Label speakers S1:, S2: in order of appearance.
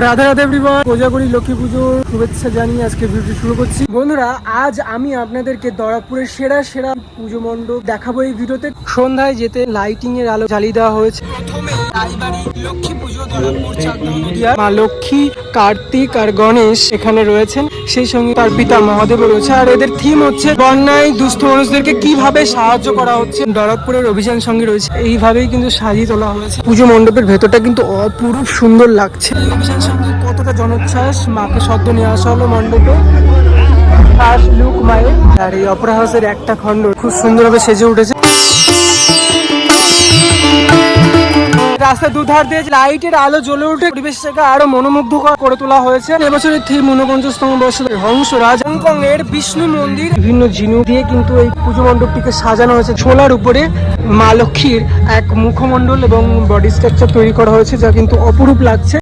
S1: Radha Radha everyone Kojagari Lakshmi পুজোর শুভেচ্ছা জানিয়ে আজকে ভিডিও শুরু করছি। বন্ধুরা, আজ আমি আপনাদেরকে দরাপুরের সেরা সেরা পুজো মণ্ডপ দেখাবো এই ভিডিওতে। সন্ধ্যায় যেতে লাইটিং এর আলো জ্বালিয়ে দেওয়া হয়েছে। প্রথমে লক্ষ্মী মা লক্ষ্মী কার্তিক আর গণেশ এখানে রয়েছেন। সেই সঙ্গে তার পিতা মহাদেবও রয়েছে। আর এদের থিম হচ্ছে বন্যায় দুস্থ মানুষদেরকে কীভাবে সাহায্য করা হচ্ছে। দরদপুরের অভিযান সঙ্গে রয়েছে। এইভাবেই কিন্তু সাজিয়ে তোলা হয়েছে। পুজো মণ্ডপের ভেতরটা কিন্তু অপরূপ সুন্দর লাগছে। অভিযান সঙ্গে কতটা জনোচ্ছ্বাস? মাকে সদ্য নিয়ে আসা হলো মণ্ডপে। ফার্স্ট লুক মায়ের আর এই অপরা হাউসের একটা খণ্ড খুব সুন্দরভাবে সেজে উঠেছে। রাস্তার দুধার দিয়ে লাইটের আলো জ্বলে উঠে পরিবেশটাকে আরও মনোমুগ্ধকর করে তোলা হয়েছে। এবছরের থিম ঊনপঞ্চাশতম হংস হংসরাজ হংকং এর বিষ্ণু মন্দির, বিভিন্ন জিনু দিয়ে কিন্তু এই পুজো মণ্ডপটিকে সাজানো হয়েছে। ছোলার উপরে মা লক্ষ্মীর এক মুখমণ্ডল এবং বডি স্ট্রাকচার তৈরি করা হয়েছে, যা কিন্তু অপরূপ লাগছে।